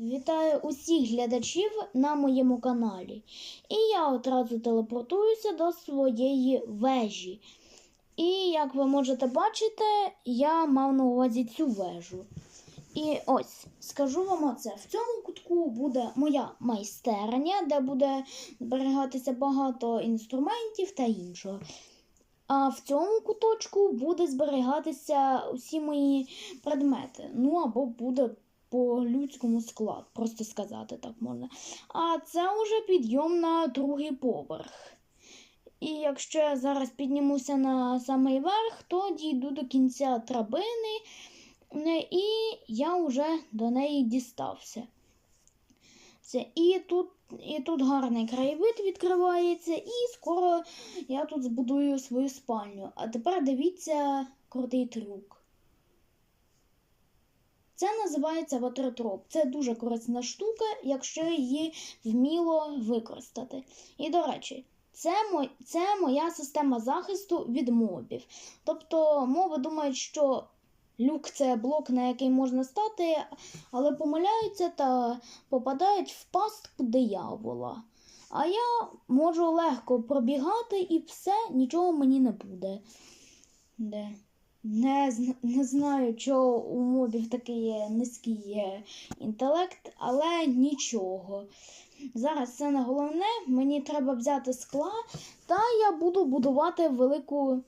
Вітаю усіх глядачів на моєму каналі. І я одразу телепортуюся до своєї вежі. І як ви можете бачити, я мав на увазі цю вежу. І ось скажу вам оце: в цьому кутку буде моя майстерня, де буде зберігатися багато інструментів та іншого. А в цьому куточку буде зберігатися усі мої предмети. Ну або буде по людському склад, просто сказати так можна. А це вже підйом на другий поверх. І якщо я зараз піднімуся на самий верх, то дійду до кінця драбини, е, і я вже до неї дістався. Це, і, тут, і тут гарний краєвид відкривається, і скоро я тут збудую свою спальню. А тепер дивіться крутий трюк. Це називається ватеротроп. Це дуже корисна штука, якщо її вміло використати. І, до речі, це, мо... це моя система захисту від мобів. Тобто мови думають, що люк це блок, на який можна стати, але помиляються та попадають в пастку диявола. А я можу легко пробігати і все, нічого мені не буде. Де? Не, не знаю, чого у мобів такий низький інтелект, але нічого. Зараз це не головне. Мені треба взяти скла, та я буду будувати велику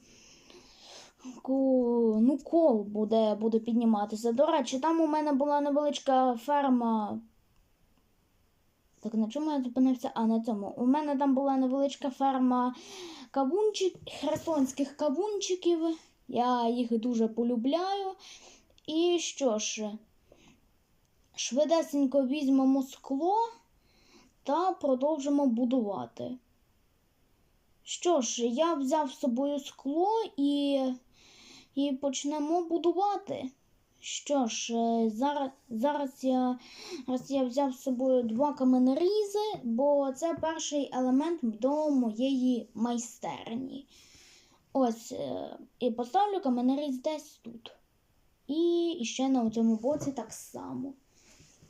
ку- ну, кол буде, буде підніматися. До речі, там у мене була невеличка ферма. Так, на чому я зупинився? А на цьому. У мене там була невеличка ферма кавунчик, херсонських кавунчиків. Я їх дуже полюбляю. І що ж, швидесенько візьмемо скло та продовжимо будувати. Що ж, я взяв з собою скло і, і почнемо будувати. Що ж, зараз, зараз, я, зараз я взяв з собою два каменерізи, бо це перший елемент до моєї майстерні. Ось, е, і поставлю каменеріз десь тут. І ще на цьому боці так само.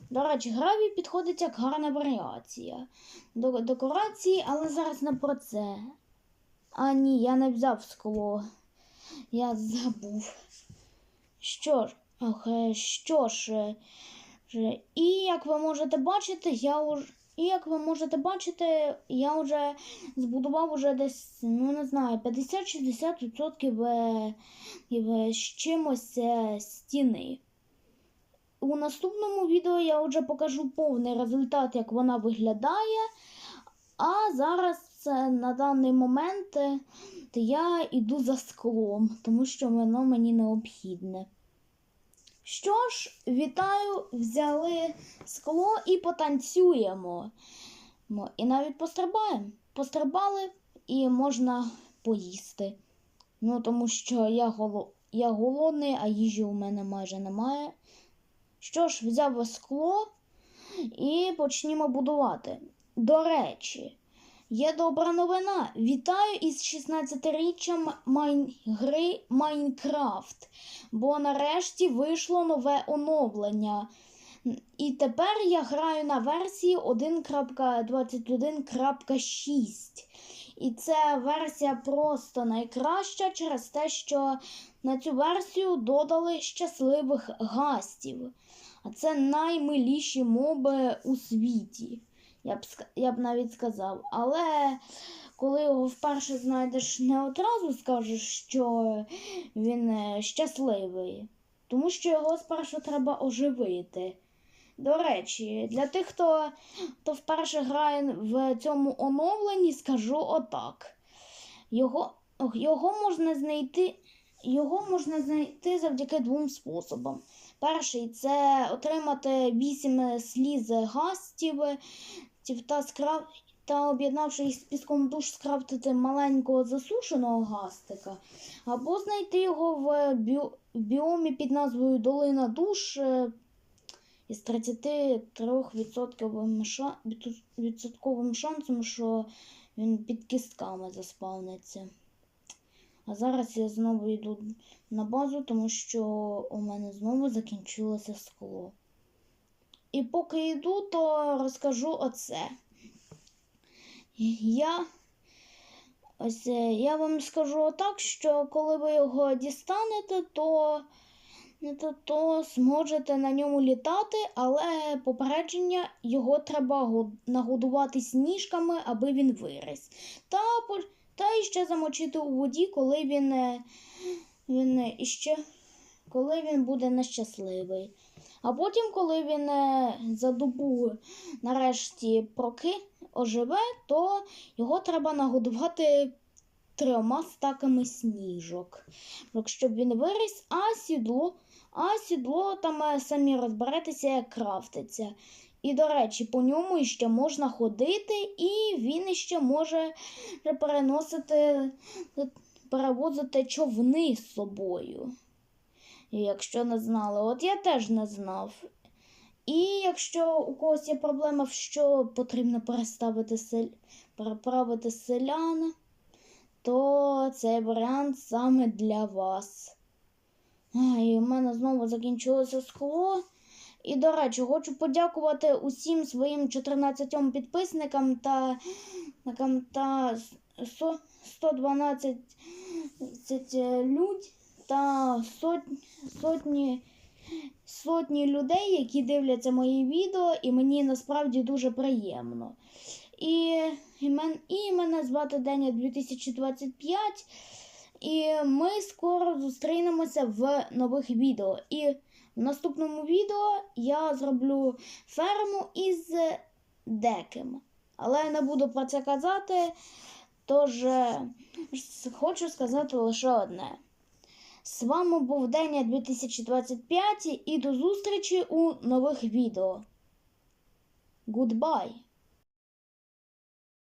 До речі, гравій підходить як гарна варіація. До декорації, але зараз не про це. А ні, я не взяв скло. Я забув. Що ж, ох, е, що ж, е, і як ви можете бачити, я уж. І як ви можете бачити, я вже збудував уже десь, ну не знаю, 50-60% е, е, з чимось е, стіни. У наступному відео я вже покажу повний результат, як вона виглядає. А зараз на даний момент я йду за склом, тому що воно мені необхідне. Що ж, вітаю, взяли скло і потанцюємо. І навіть пострибаємо. Пострибали і можна поїсти. Ну, тому що я, голо... я голодний, а їжі у мене майже немає. Що ж, взяв скло і почнімо будувати. До речі, є добра новина. Вітаю із 16-річчям майн... гри Майнкрафт. Бо нарешті вийшло нове оновлення. І тепер я граю на версії 1.21.6. І ця версія просто найкраща через те, що на цю версію додали щасливих гастів. А це наймиліші моби у світі. Я б, я б навіть сказав. Але коли його вперше знайдеш, не одразу скажеш, що він е, щасливий. Тому що його спершу треба оживити. До речі, для тих, хто, хто вперше грає в цьому оновленні, скажу отак. Його, його можна знайти. Його можна знайти завдяки двом способам. Перший це отримати 8 сліз гастів тів та, скрав... та об'єднавши їх з піском душ, скрафтити маленького засушеного гастика, або знайти його в, біомі під назвою Долина душ е, із 33% відсотковим шансом, що він під кістками заспавниться. А зараз я знову йду на базу, тому що у мене знову закінчилося скло. І поки йду, то розкажу оце. Я ось е, я вам скажу так, що коли ви його дістанете, то, то, то зможете на ньому літати, але попередження його треба го- нагодувати сніжками, аби він виріс. Та, та іще замочити у воді, коли він, е, він іще, коли він буде нещасливий. А потім, коли він е, за добу нарешті проки оживе, то його треба нагодувати трьома стаками сніжок, щоб він виріс, а сідло, а сідло там е, самі розберетеся, як крафтиться. І, до речі, по ньому ще можна ходити, і він ще може переносити, перевозити човни з собою. Якщо не знали, от я теж не знав. І якщо у когось є проблема, що потрібно переставити сель... переправити селян, то цей варіант саме для вас. Ай, у мене знову закінчилося скло. І, до речі, хочу подякувати усім своїм 14 підписникам та, та, та 112 людь та сотні, сотні, сотні людей, які дивляться мої відео, і мені насправді дуже приємно. І, і, мен, і мене звати Деня 2025. І ми скоро зустрінемося в нових відео. І в наступному відео я зроблю ферму із деким. Але не буду про це казати. Тож е, хочу сказати лише одне. З вами був Деня 2025 і до зустрічі у нових відео. Goodbye!